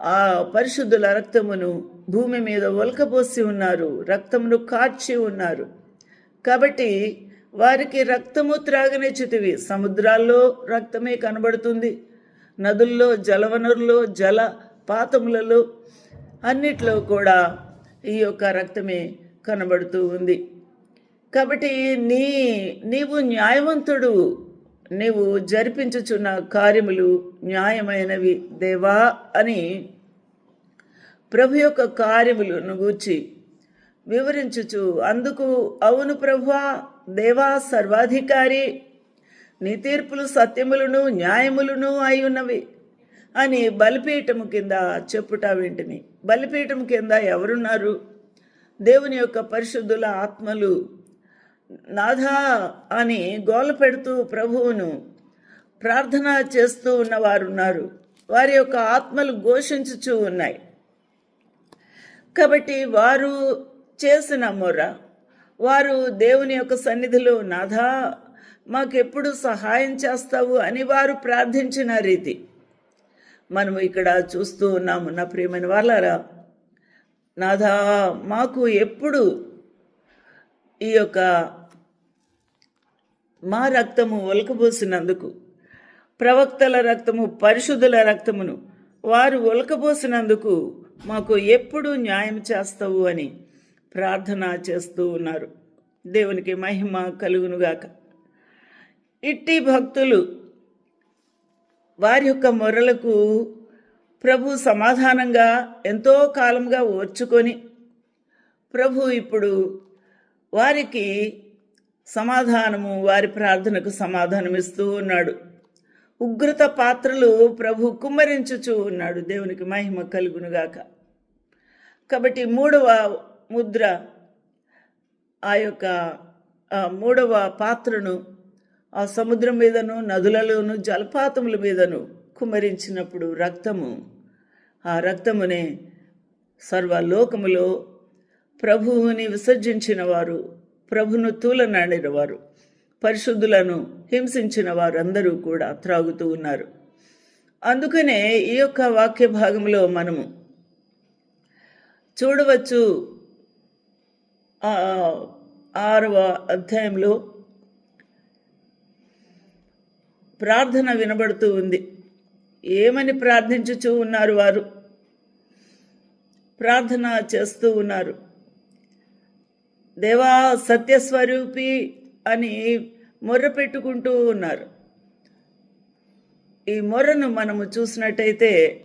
ఆ పరిశుద్ధుల రక్తమును భూమి మీద ఒలకపోసి ఉన్నారు రక్తమును కార్చి ఉన్నారు. కాబట్టి వారికి రక్తము త్రాగనిచ్చితివి సముద్రాల్లో రక్తమే కనబడుతుంది. నదుల్లో జలవనరుల్లో జల పాతములలో అన్నిట్లో కూడా ఈ యొక్క రక్తమే కనబడుతూ ఉంది. కాబట్టి నీ నీవు న్యాయవంతుడు. నీవు జరిపించుచున్న కార్యములు న్యాయమైనవి దేవా అని ప్రభు యొక్క కార్యములను గూర్చి వివరించుచు అందుకు అవును ప్రభువా దేవా సర్వాధికారి నీ తీర్పులు సత్యములను న్యాయములను అయి ఉన్నవి అని బలిపీఠము కింద చెప్పుట వింటిని. బలిపీఠం కింద ఎవరున్నారు? దేవుని యొక్క పరిశుద్ధుల ఆత్మలు నాథా అని గోల పెడుతూ ప్రభువును ప్రార్థన చేస్తూ ఉన్నవారు ఉన్నారు వారి యొక్క ఆత్మలు ఘోషించుచూ ఉన్నాయి. కాబట్టి వారు చేసిన మొర వారు దేవుని యొక్క సన్నిధిలో నాథా మాకెప్పుడు సహాయం చేస్తావు? అని వారు ప్రార్థించిన రీతి. మనము ఇక్కడ చూస్తూ ఉన్నాము. నా ప్రియమైన వాళ్ళారా నాథా మాకు ఎప్పుడు ఈ యొక్క మా రక్తము ఒలకబోసినందుకు ప్రవక్తల రక్తము పరిశుద్ధుల రక్తమును వారు ఒలకబోసినందుకు మాకు ఎప్పుడు న్యాయం చేస్తావు అని ప్రార్థన చేస్తూ ఉన్నారు. దేవునికి మహిమ కలుగునుగాక. ఇట్టి భక్తులు వారి యొక్క మొరలకు ప్రభు సమాధానంగా ఎంతో కాలంగా ఓర్చుకొని ప్రభు ఇప్పుడు వారికి సమాధానము వారి ప్రార్థనకు సమాధానం ఇస్తూ ఉన్నాడు. ఉగ్రత పాత్రలు ప్రభు కుమ్మరించుచూ ఉన్నాడు. దేవునికి మహిమ కలుగునుగాక. కాబట్టి మూడవ ముద్ర ఆ యొక్క మూడవ పాత్రను ఆ సముద్రం మీదను నదులలోను జలపాతముల మీదను కుమ్మరించినప్పుడు రక్తము ఆ రక్తమునే సర్వలోకములో ప్రభువుని విసర్జించిన వారు ప్రభును తూలనాడిన వారు పరిశుద్ధులను హింసించిన వారందరూ కూడా త్రాగుతూ ఉన్నారు. అందుకనే ఈ యొక్క వాక్య భాగంలో మనము చూడవచ్చు ఆరవ అధ్యాయంలో ప్రార్థన వినబడుతూ ఉంది. ఏమని ప్రార్థించుచూ ఉన్నారు వారు? ప్రార్థన చేస్తూ ఉన్నారు. దేవా సత్యస్వరూపి అని మొర్ర పెట్టుకుంటూ ఉన్నారు. ఈ మొర్రను మనము చూసినట్టయితే